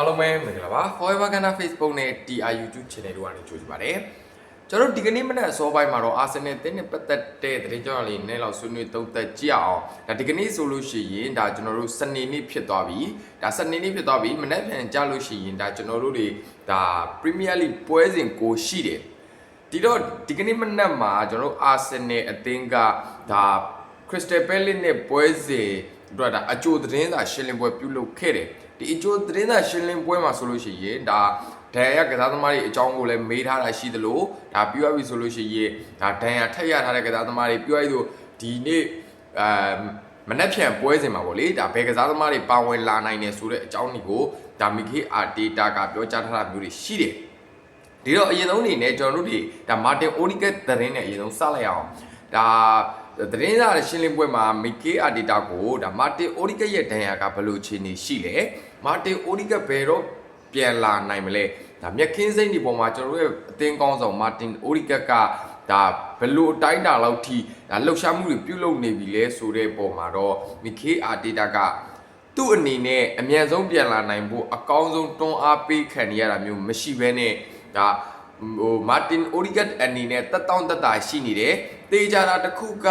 အားလုံးပဲမင်္ဂလာပါ Forever Ghana Facebook နဲ့ TR YouTube Channel တို့ကနေကြိုဆိုပါတယ်ကျွန်တော်တို့ဒီကနေ့မနက်အစောပိုင်းမှာတော့ Arsenal တင်းနဲ့ပတ်သက်တဲ့သတင်းကြောင်းလေးနည်းလောက်ဆွေးနွေးသုံးသပ်ကြည့်အောင်ဒါဒီကနေ့ဆိုလို့ရှိရင်ဒါကျွန်တော်တို့စနေနေ့ဖြစ်သွားပြီဒါစနေနေ့ဖြစ်သွားပြီမနက်ဖြန်ကြာလို့ရှိရင်ဒါကျွန်တော်တို့တွေဒါ Premier League ပွဲစဉ်ကိုရှိတယ်ဒီတော့ဒီကနေ့မနက်မှာကျွန်တော်တို့ Arsenal အသင်းကဒါ Crystal Palace နဲ့ပွဲစဉ်တို့ဒါအကြိုသတင်းစာရှင်းလင်းပွဲပြုလုပ်ခဲ့တယ် ဒီအကျိုးသတင်းစာရှင်းလင်းပွဲမှာဆိုလို့ရှိရင်ဒါဒဏ်ရာကစားသမားတွေအကြောင်းကိုလည်းမေးထားတာရှိသလိုဒါပြောရပြီဆိုလို့ရှိရင်ဒါဒဏ်ရာထက်ရထားတဲ့ကစားသမားတွေပြောရဆိုဒီနေ့အဲမနှက်ဖြန်ပွဲစဉ်မှာပေါ့လေဒါဘယ်ကစားသမားတွေပါဝင်လာနိုင်တယ်ဆိုတဲ့အကြောင်းတွေကိုဒါမီခေအာတေတာကပြောကြားထားတာမျိုးတွေရှိတယ်ဒီတော့အရင်ဆုံးအနေနဲ့ကျွန်တော်တို့တွေဒါမာတင်အိုဒီကက်သတင်းနဲ့အရင်ဆုံးစလိုက်အောင်ဒါ သတင်းစာရှင်းလင်းပွဲမှာမီကေအာဒေတာကိုဒါမာတင်အိုဒီကက်ရဲ့ဒဏ်ရာကဘယ်လိုအခြေအနေရှိလဲမာတင်အိုဒီကက်ဘယ်တော့ပြန်လာနိုင်မလဲဒါမြက်ခင်းစိမ့်ဒီပေါ်မှာကျွန်တော်တို့ရဲ့အသင်းကောင်းဆောင်မာတင်အိုဒီကက်ကဒါဘယ်လိုအတိုင်းတာလောက်ထိဒါလှုပ်ရှားမှုတွေပြုလုပ်နေပြီလဲဆိုတဲ့ပုံမှာတော့မီကေအာဒေတာကသူ့အနေနဲ့အမြန်ဆုံးပြန်လာနိုင်ဖို့အကောင်းဆုံးတွန်းအားပေးခံရတာမျိုးမရှိဘဲနဲ့ဒါဟိုမာတင်အိုဒီဂတ်အနေနဲ့တက်တောင့်တက်တာရှိနေတယ် တေချာတာတစ်ခုက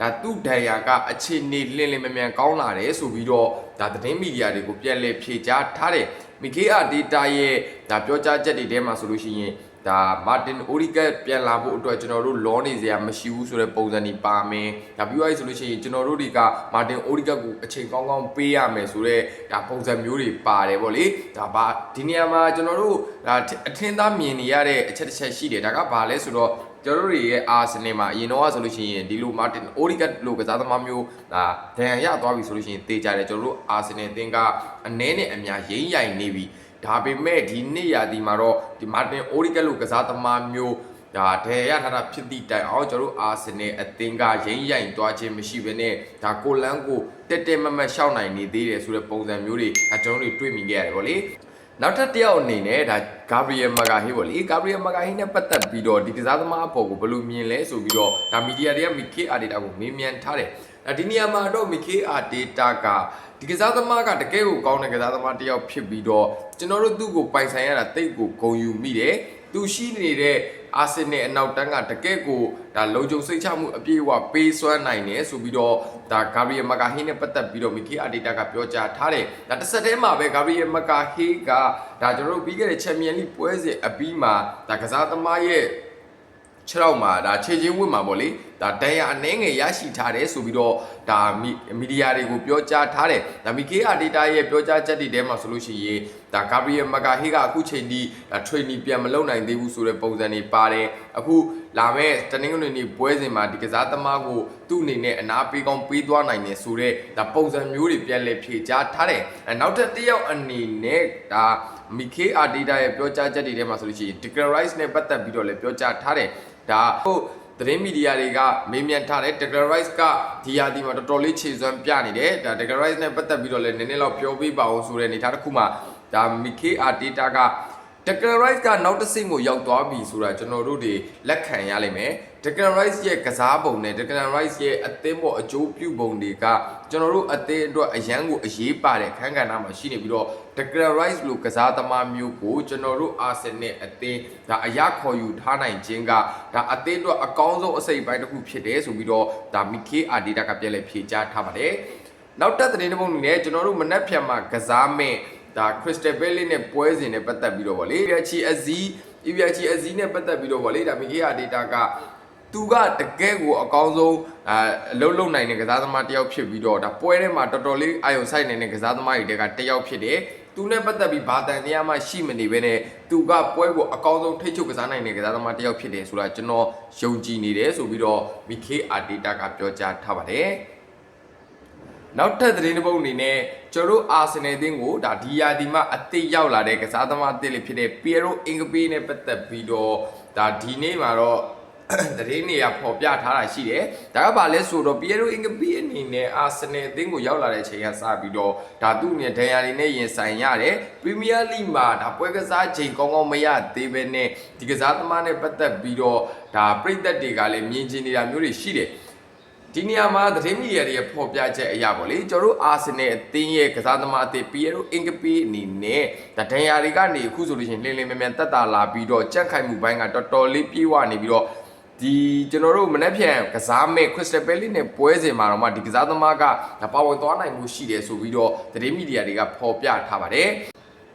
ဒါသူ့ဒဏ်ရာကအခြေအနေလင်းလင်းမြန်မြန်ကောင်းလာတယ်ဆိုပြီးတော့ဒါသတင်းမီဒီယာတွေကိုပြန်လည်ဖြေကြားထားတယ်မီကေအာဒေတာရဲ့ဒါပြောကြားချက်တွေထဲမှာဆိုလို့ရှိရင် ဒါမာတင်အိုဒီဂတ်ပြန်လာဖို့အတွက်ကျွန်တော်တို့လောနေစရာမရှိဘူးဆိုတဲ့ပုံစံတွေပါမယ်ဒါပြီးသွားပြီဆိုလို့ရှိရင်ကျွန်တော်တို့တွေကမာတင်အိုဒီဂတ်ကိုအချိန်ကောင်းကောင်းပေးရမယ်ဆိုတော့ဒါပုံစံမျိုးတွေပါတယ်ဗောလေဒါဘာဒီနေရာမှာကျွန်တော်တို့ဒါအထင်သားမြင်နေရတဲ့အချက်တစ်ချက်ရှိတယ်ဒါကဘာလဲဆိုတော့ကျွန်တော်တို့တွေရဲ့အာဆင်နယ်မှာအရင်တော့ဆိုလို့ရှိရင်ဒီလိုမာတင်အိုဒီဂတ်လိုကစားသမားမျိုးဒါဒဏ်ရာရသွားပြီဆိုလို့ရှိရင်တေးကြတယ်ကျွန်တော်တို့အာဆင်နယ်အသင်းကအနည်းနဲ့အများရိမ့်ရိုင်နေပြီ ဒါပေမဲ့ဒီနေ့ရာသီမှာတော့ဒီမာတင်အိုဒီဂတ်လိုကစားသမားမျိုးဒါဒေရထားတာဖြစ်သည့်တိုင်အောင်ကျွန်တော်တို့အာဆင်နယ်အသင်းကရိမ့်ရိုင်သွားခြင်းမရှိဘဲနဲ့ဒါကိုလန်းကိုတက်တက်မတ်မတ်ရှောက်နိုင်နေသေးတယ်ဆိုတဲ့ပုံစံမျိုးတွေဒါကျွန်တော်တို့တွေ့မိခဲ့ရတယ်ဗောလေနောက်ထပ်တစ်ယောက်အနေနဲ့ဒါဂါဘရီယယ်မာဂါဟီပေါ့လေဂါဘရီယယ်မာဂါဟီနဲ့ပတ်သက်ပြီးတော့ဒီကစားသမားအပေါ်ကိုဘယ်လိုမြင်လဲဆိုပြီးတော့ဒါမီဒီယာတွေကမီကေအာဒေတာကိုမေးမြန်းထားတယ်အဲ ဒီနေရာမှာတော့မီကေအာဒေတာကဒီကစားသမားကတကယ်ကိုကောင်းတဲ့ကစားသမားတစ်ယောက်ဖြစ်ပြီးတော့ကျွန်တော်တို့သူ့ကိုပိုင်ဆိုင်ရတာတိတ်ကိုဂုံယူမိတယ်သူရှိနေတဲ့အာဆင်နယ်အနောက်တန်းကတကယ့်ကိုဒါလုံခြုံစိတ်ချမှုအပြည့်အဝပေးစွမ်းနိုင်တယ်ဆိုပြီးတော့ဒါဂါဘရီယယ်မာကာဟီနဲ့ပတ်သက်ပြီးတော့မီကီအာဒေတာကပြောကြားထားတယ်ဒါတစ်ဆက်တည်းမှာပဲဂါဘရီယယ်မာကာဟီကဒါကျွန်တော်တို့ပြီးခဲ့တဲ့ချန်ပီယံလိပွဲစဉ်အပြီးမှာဒါကစားသမားရဲ့ခြေထောက်မှာဒါခြေချင်းဝတ်မှာပေါ့လေ ဒါတန်ရအနှဲငယ်ရရှိထားတယ်ဆိုပြီးတော့ဒါမီဒီယာတွေကိုပြောကြားထားတယ်ဒါမီကေအာဒေတာရဲ့ပြောကြားချက်တွေထဲမှာဆိုလို့ရှိရင်ဒါဂါဘရီယယ်မာကာဟေကအခုချိန်ဒီဒါ training ပြန်မလုပ်နိုင်သေးဘူးဆိုတဲ့ပုံစံတွေပါတယ်အခုလာမဲ့တနင်္ဂနွေနေ့ပွဲစဉ်မှာဒီကစားသမားကိုသူ့အနေနဲ့အနာပေးကောင်းပေးသွားနိုင်တယ်ဆိုတော့ဒါပုံစံမျိုးတွေပြန်လည်ဖြေကြားထားတယ်အဲနောက်ထပ်တစ်ယောက်အနေနဲ့ဒါမီကေအာဒေတာရဲ့ပြောကြားချက်တွေထဲမှာဆိုလို့ရှိရင် Declan Rice နဲ့ပတ်သက်ပြီးတော့လည်းပြောကြားထားတယ်ဒါဟုတ် သတင်းမီဒီယာတွေကမေးမြန်းထားတယ် Declan Rice ကဒီယာဒီမှာတော်တော်လေးခြေစွမ်းပြနေတယ်ဒါ Declan Rice နဲ့ပတ်သက်ပြီးတော့လည်းနည်းနည်းတော့ပြောပြပါအောင်ဆိုတဲ့အနေထားတစ်ခုမှာဒါ Mike Arteta က Declan Rice ကနောက်တစ်ဆင့်ကိုရောက်သွားပြီဆိုတာကျွန်တော်တို့တွေလက်ခံရလိမ့်မယ် Declan Rice ရဲ့ကစားပုံနဲ့ Declan Rice ရဲ့အသင်းပေါ်အကျိုးပြုပုံတွေကကျွန်တော်တို့အသင်းအတွက်အရန်ကိုအရေးပါတဲ့ခန်းကဏ္ဍမှာရှိနေပြီးတော့ Declan Rice လိုကစားသမားမျိုးကိုကျွန်တော်တို့ Arsenal အသင်းဒါအရာခေါ်ယူထားနိုင်ခြင်းကဒါအသင်းအတွက်အကောင်းဆုံးအစိပ်ပိုင်းတစ်ခုဖြစ်တယ်ဆိုပြီးတော့ဒါ Mike Arteta ကပြန်လည်ဖြေကြားထားပါတယ်နောက်တက်တဲ့တဲ့ပုံအနေနဲ့ကျွန်တော်တို့မနက်ဖြန်မှာကစားမဲ့ဒါ Crystal Palace နဲ့ပွဲစဉ်နဲ့ပတ်သက်ပြီးတော့ဗောလေ Iviachi Azzi Iviachi Azzi နဲ့ပတ်သက်ပြီးတော့ဗောလေဒါ Mike Arteta က သူကတကယ်ကိုအကောင်းဆုံးအအလုံးလုံးနိုင်တဲ့ကစားသမားတစ်ယောက်ဖြစ်ပြီးတော့ဒါပွဲထဲမှာတော်တော်လေးအာရုံစိုက်နေတဲ့ကစားသမားတွေတဲကတစ်ယောက်ဖြစ်တယ်သူနဲ့ပတ်သက်ပြီးဘာတန်တရားမှရှိမနေဘဲနဲ့သူကပွဲကိုအကောင်းဆုံးထိတ်ချုပ်ကစားနိုင်တဲ့ကစားသမားတစ်ယောက်ဖြစ်တယ်ဆိုတာကျွန်တော်ယုံကြည်နေတယ်ဆိုပြီးတော့ Mike Arteta ကပြောကြားထားပါတယ်နောက်ထပ်သတင်းတစ်ပုဒ်အနေနဲ့ကျွန်တော်တို့အာဆင်နယ်အသင်းကိုဒါဒီယာဒီမှာအသစ်ရောက်လာတဲ့ကစားသမားအသစ်လေးဖြစ်တဲ့ Piero Ingapi နဲ့ပတ်သက်ပြီးတော့ဒါဒီနေ့မှာတော့ သတင်းနေရပေါ်ပြထားတာရှိတယ်။ဒါကဘာလဲဆိုတော့ Piero Ingapi အနေနဲ့ Arsenal အသင်းကိုရောက်လာတဲ့အချိန်ကစပြီးတော့ဒါသူ့အနေနဲ့ဒဏ်ရာတွေနဲ့ရင်ဆိုင်ရတယ်။ Premier League မှာဒါပွဲကစားချိန်ကောင်းကောင်းမရသေးဘဲနဲ့ဒီကစားသမားနဲ့ပတ်သက်ပြီးတော့ဒါပြည်သက်တွေကလည်းမြင်ချင်နေတာမျိုးတွေရှိတယ်။ဒီနေရာမှာသတင်းမီဒီယာတွေရဲ့ဖော်ပြချက်အရာပေါ့လေကျွန်တော်တို့အာဆင်နယ်အသင်းရဲ့ကစားသမားအသစ်ပီယရိုအင်ကပီအနေနဲ့ဒါဒန်ယာတွေကနေအခုဆိုလို့ရှိရင်လင်းလင်းမြန်မြန်တက်တာလာပြီးတော့ကြက်ခိုင်မှုဘိုင်းကတော်တော်လေးပြေးဝနေပြီးတော့ ဒီကျွန်တော်တို့မနေ့ပြန်ကစားမဲ့ Crystal Palace နဲ့ပွဲစဉ်မှာတော့မှဒီကစားသမားကဒါပါဝင်သွားနိုင်မှုရှိတယ်ဆိုပြီးတော့သတင်းမီဒီယာတွေကဖော်ပြထားပါတယ်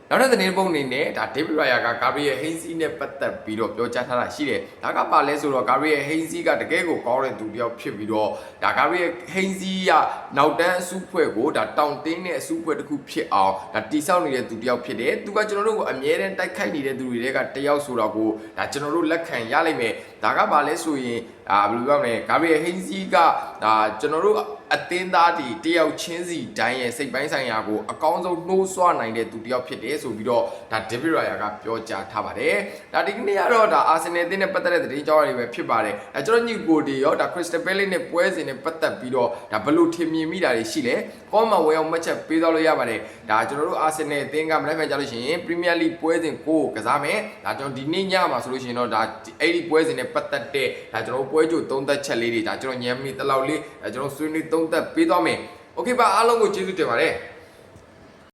နောက်တဲ့သတင်းပုံအနေနဲ့ဒါဒေးဗစ်ရိုင်ယာကဂါဘရီယယ်ဟိန်းစီနဲ့ပတ်သက်ပြီးတော့ပြောကြားထားတာရှိတယ်။ဒါကပါလဲဆိုတော့ဂါဘရီယယ်ဟိန်းစီကတကယ်ကိုကောင်းတဲ့သူတစ်ယောက်ဖြစ်ပြီးတော့ဒါဂါဘရီယယ်ဟိန်းစီကနောက်တန်းအစုဖွဲ့ကိုဒါတောင်တင်းတဲ့အစုဖွဲ့တစ်ခုဖြစ်အောင်ဒါတိဆောက်နေတဲ့သူတစ်ယောက်ဖြစ်တယ်။သူကကျွန်တော်တို့ကိုအမြဲတမ်းတိုက်ခိုက်နေတဲ့သူတွေကတယောက်ဆိုတော့ကိုဒါကျွန်တော်တို့လက်ခံရလိမ့်မယ်။ဒါကပါလဲဆိုရင် အာဘယ်လိုပြောမလဲဂါဘရီယယ်ဟိန်းစီကဒါကျွန်တော်တို့အသင်းသားဒီတယောက်ချင်းစီတိုင်းရဲ့စိတ်ပိုင်းဆိုင်ရာကိုအကောင်းဆုံးနှိုးဆွနိုင်တဲ့သူတယောက်ဖြစ်တယ်ဆိုပြီးတော့ဒါဒေးဗစ်ရာယာကပြောကြားထားပါတယ်။ဒါဒီကနေ့ကတော့ဒါအာဆင်နယ်အသင်းနဲ့ပတ်သက်တဲ့သတင်းကြောင်းတွေပဲဖြစ်ပါတယ်။အဲကျွန်တော်ညီကိုတွေရောဒါခရစ္စတယ်ပဲလေးနဲ့ပွဲစဉ်နဲ့ပတ်သက်ပြီးတော့ဒါဘယ်လိုထင်မြင်မိတာတွေရှိလဲ။ကောမှာဝင်အောင်မှတ်ချက်ပေးသွားလို့ရပါတယ်။ဒါကျွန်တော်တို့အာဆင်နယ်အသင်းကမလိုက်မှကြလို့ရှိရင်ပရီးမီးယားလိပွဲစဉ်ကိုကစားမယ်။ဒါကျွန်တော်ဒီနေ့ညမှာဆိုလို့ရှိရင်တော့ဒါအဲ့ဒီပွဲစဉ်နဲ့ပတ်သက်တဲ့ဒါကျွန်တော်ပွဲကြိုသုံးသက်ချက်လေးတွေဒါကျွန်တော်ညံမီတလောက်လေးဒါကျွန်တော်ဆွေးနွေးသုံးသက်ပေးသွားမယ်။ Okay ပါအားလုံးကိုကျေးဇူးတင်ပါတယ်။